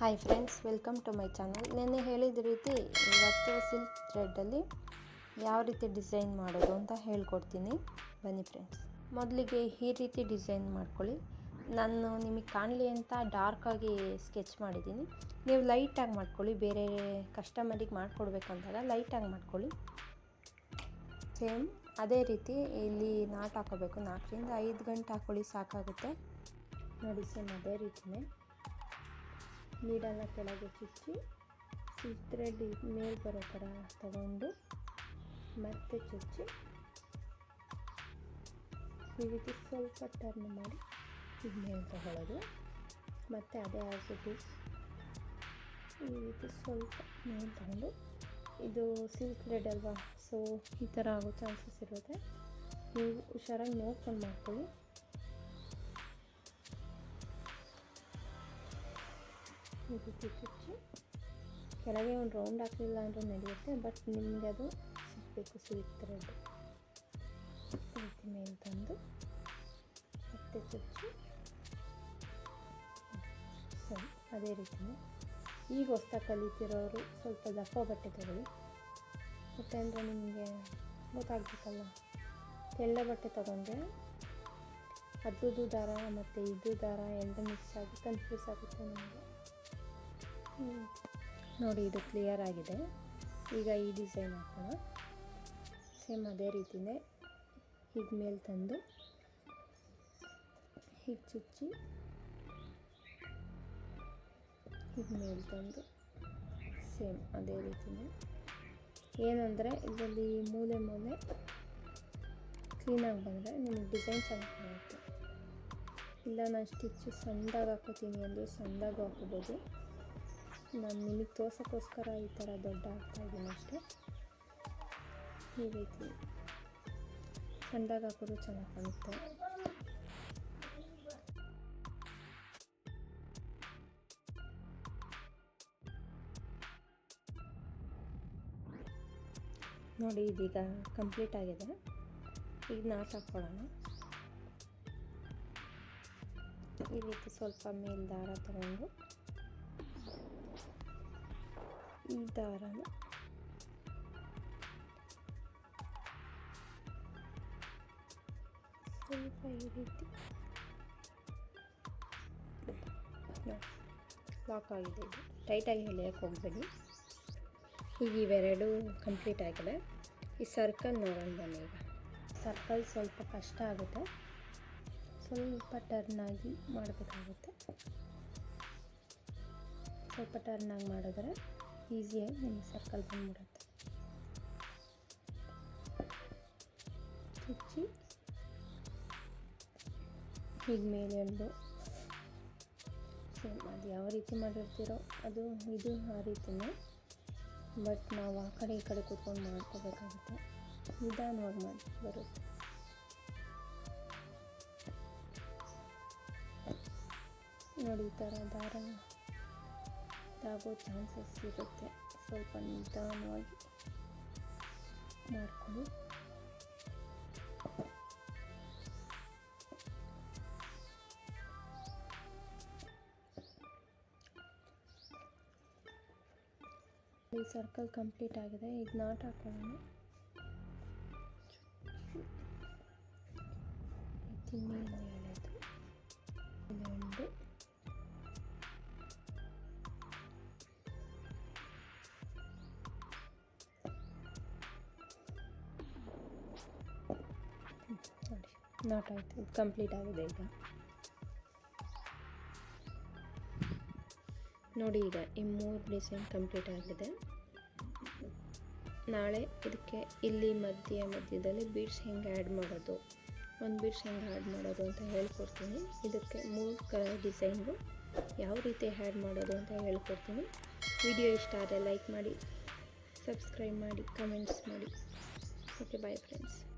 Hi friends welcome to my channel ನೆನ್ನೆ ಹೇಳಿದ ರೀತಿ ಇವತ್ತು ಸಿಲ್ಕ್ ಥ್ರೆಡ್ಡಲ್ಲಿ ಯಾವ ರೀತಿ ಡಿಸೈನ್ ಮಾಡೋದು ಅಂತ ಹೇಳ್ಕೊಡ್ತೀನಿ. ಬನ್ನಿ ಫ್ರೆಂಡ್ಸ್ ಮೊದಲಿಗೆ ಈ ರೀತಿ ಡಿಸೈನ್ ಮಾಡ್ಕೊಳ್ಳಿ. ನಾನು ನಿಮಗೆ ಕಾಣಲಿ ಅಂತ ಡಾರ್ಕಾಗಿ ಸ್ಕೆಚ್ ಮಾಡಿದ್ದೀನಿ. ನೀವು ಲೈಟಾಗಿ ಮಾಡ್ಕೊಳ್ಳಿ. ಬೇರೆ ಕಸ್ಟಮರಿಗೆ ಮಾಡಿಕೊಡ್ಬೇಕು ಅಂದಾಗ ಲೈಟಾಗಿ ಮಾಡ್ಕೊಳ್ಳಿ. ಸೇಮ್ ಅದೇ ರೀತಿ ಇಲ್ಲಿ ನಾಟ್ ಹಾಕೋಬೇಕು. ನಾಲ್ಕರಿಂದ ಐದು ಗಂಟೆ ಹಾಕೊಳ್ಳಿ, ಸಾಕಾಗುತ್ತೆ. ನೋಡಿ ಸೇಮ್ ಅದೇ ರೀತಿಯೇ ನೀಡನ್ನು ಕೆಳಗೆ ಚುಚ್ಚಿ. ಸಿಲ್ಕ್ ಥ್ರೆಡ್ ಮೇಲೆ ಬರೋ ಥರ ತಗೊಂಡು ಮತ್ತೆ ಚುಚ್ಚಿ. ಈ ರೀತಿ ಸ್ವಲ್ಪ ಟರ್ನ್ ಮಾಡಿ ಇದು ಮೇಲೆ ತಗೊಳ್ಳೋದು. ಮತ್ತು ಅದೇ ಇಟ್ ಈ ರೀತಿ ಸ್ವಲ್ಪ ಮೇಲೆ ತಗೊಂಡು ಇದು ಸಿಲ್ಕ್ ಥ್ರೆಡ್ ಅಲ್ವಾ? ಸೊ ಈ ಥರ ಆಗೋ ಚಾನ್ಸಸ್ ಇರುತ್ತೆ. ನೀವು ಹುಷಾರಾಗಿ ನೋಡ್ಕೊಂಡು ಮಾಡ್ಕೊಳ್ಳಿ. ರೀತಿ ಚುಚ್ಚಿ ಕೆಳಗೆ ಒಂದು ರೌಂಡ್ ಹಾಕಲಿಲ್ಲ ಅಂದರೆ ನಡೆಯುತ್ತೆ ಬಟ್ ನಿಮಗೆ ಅದು ಸಿಗಬೇಕು ಸ್ವೀಟ್ ರೀತಿ ಮೇಲೆ ತಂದು ಮತ್ತೆ ಚುಚ್ಚಿ, ಸರಿ, ಅದೇ ರೀತಿ ಈಗ ಹೊಸ ಕಲಿತಿರೋರು ಸ್ವಲ್ಪ ದಪ್ಪ ಬಟ್ಟೆ ತಗೊಳ್ಳಿ. ಯಾಕೆಂದರೆ ನಿಮಗೆ ಗೊತ್ತಾಗಬೇಕಲ್ಲ, ತೆಳ್ಳ ಬಟ್ಟೆ ತಗೊಂಡ್ರೆ ಅದ್ರದ್ದು ದಾರ ಮತ್ತು ಇದು ದಾರ ಎಲ್ಲ ಮಿಕ್ಸ್ ಆಗಿ ಕನ್ಫ್ಯೂಸ್ ಆಗುತ್ತೆ ನಿಮಗೆ. ನೋಡಿ, ಇದು ಕ್ಲಿಯರ್ ಆಗಿದೆ. ಈಗ ಈ ಡಿಸೈನ್ ಹಾಕೋಣ. ಸೇಮ್ ಅದೇ ರೀತಿಯೇ ಹೀಗೆ ಮೇಲೆ ತಂದು ಹೀಗೆ ಚುಚ್ಚಿ ಹೀಗೆ ಮೇಲೆ ತಂದು ಸೇಮ್ ಅದೇ ರೀತಿಯೇ ಏನಂದರೆ, ಇದರಲ್ಲಿ ಮೂಲೆ ಮೂಲೆ ಕ್ಲೀನಾಗಿ ಬಂದರೆ ನಿಮಗೆ ಡಿಸೈನ್ ಚೆನ್ನಾಗಿ ಕಾಣುತ್ತೆ. ಇಲ್ಲ, ನಾನು ಸ್ಟಿಚ್ಚು ಸಣ್ಣದಾಗಿ ಹಾಕೋತೀನಿ ಅಂದರೆ ಸಣ್ಣದಾಗೂ ಹಾಕೋಬೋದು. ನಾನು ನಿಮಗೆ ತೋರ್ಸೋಕ್ಕೋಸ್ಕರ ಈ ಥರ ದೊಡ್ಡ ಹಾಕ್ತಾಯಿದ್ದೀನಿ ಅಷ್ಟೇ. ಈ ರೀತಿ. ಕಂಡಾಗ ಹಾಕೋದು ಚೆನ್ನಾಗಿ ಕಾಣುತ್ತೆ. ನೋಡಿ, ಇದೀಗ ಕಂಪ್ಲೀಟ್ ಆಗಿದೆ. ಈಗ ನಾಟ್ ಹಾಕ್ಕೊಳ್ಳೋಣ ಈ ರೀತಿ ಸ್ವಲ್ಪ ಮೇಲೆ ದಾರ ತಗೊಂಡು ದಾರನ ಸ್ವಲ್ಪ ಈ ರೀತಿ. ಲಾಕ್ ಆಗಿದೆ ಇದು. ಟೈಟಾಗಿ ಎಳೆಯೋಕ್ಕೆ ಹೋಗಬೇಡಿ. ಈಗ ಇವೆರಡು ಕಂಪ್ಲೀಟ್ ಆಗಿದೆ ಈ ಸರ್ಕಲ್ ನೋಡೋಣ ಬನ್ನಿ ಈಗ. ಸರ್ಕಲ್ ಸ್ವಲ್ಪ ಕಷ್ಟ ಆಗುತ್ತೆ. ಸ್ವಲ್ಪ ಟರ್ನ್ ಆಗಿ ಮಾಡಬೇಕಾಗುತ್ತೆ. ಸ್ವಲ್ಪ ಟರ್ನ್ ಆಗಿ ಮಾಡಿದ್ರೆ ಈಸಿಯಾಗಿ ನಿಮಗೆ ಸರ್ಕಲ್ ಬಂದ್ಬಿಡುತ್ತೆ ಚುಚ್ಚಿ ಹೀಗೆ ಮೇಲೆ ಎಳೆದು ಅದು ಯಾವ ರೀತಿ ಮಾಡಿರ್ತೀರೋ ಅದು, ಇದು ಆ ರೀತಿನೇ. ಬಟ್ ನಾವು ಆ ಕಡೆ ಈ ಕಡೆ ಕೂತ್ಕೊಂಡು ಮಾಡ್ಕೋಬೇಕಾಗುತ್ತೆ. ನಿಧಾನವಾಗಿ ಮಾಡಿ, ಬರುತ್ತೆ. ನೋಡಿ ಈ ಥರ ದಾರ ಇದಾಗೋ ಚಾನ್ಸಸ್ ಇರುತ್ತೆ ಸ್ವಲ್ಪ ನಿಧಾನವಾಗಿ ಮಾಡ್ಕೊಂಡು ಈ ಸರ್ಕಲ್ ಕಂಪ್ಲೀಟ್ ಆಗಿದೆ. ಈಗ ನಾಟ್ ಹಾಕೊಳ್ಳೋಣ ತಿನ್ನಿಯಿಂದ ನಾಟ್ ಆಯಿತು ಇದು ಕಂಪ್ಲೀಟ್ ಆಗಿದೆ ಈಗ. ನೋಡಿ ಈಗ ಈ ಮೂರು ಡಿಸೈನ್ ಕಂಪ್ಲೀಟ್ ಆಗಿದೆ. ನಾಳೆ ಇದಕ್ಕೆ ಇಲ್ಲಿ ಮಧ್ಯ ಮಧ್ಯದಲ್ಲಿ ಬೀಡ್ಸ್ ಹೆಂಗೆ ಆ್ಯಡ್ ಮಾಡೋದು, ಒಂದು ಬೀಡ್ಸ್ ಹೆಂಗೆ ಆ್ಯಡ್ ಮಾಡೋದು ಅಂತ ಹೇಳ್ಕೊಡ್ತೀನಿ. ಇದಕ್ಕೆ ಮೂರು ಕ ಡಿಸೈನ್ಗೂ ಯಾವ ರೀತಿ ಆ್ಯಡ್ ಮಾಡೋದು ಅಂತ ಹೇಳ್ಕೊಡ್ತೀನಿ. ವಿಡಿಯೋ ಇಷ್ಟ ಆದರೆ ಲೈಕ್ ಮಾಡಿ ಸಬ್ಸ್ಕ್ರೈಬ್ ಮಾಡಿ ಕಮೆಂಟ್ಸ್ ಮಾಡಿ. Okay bye friends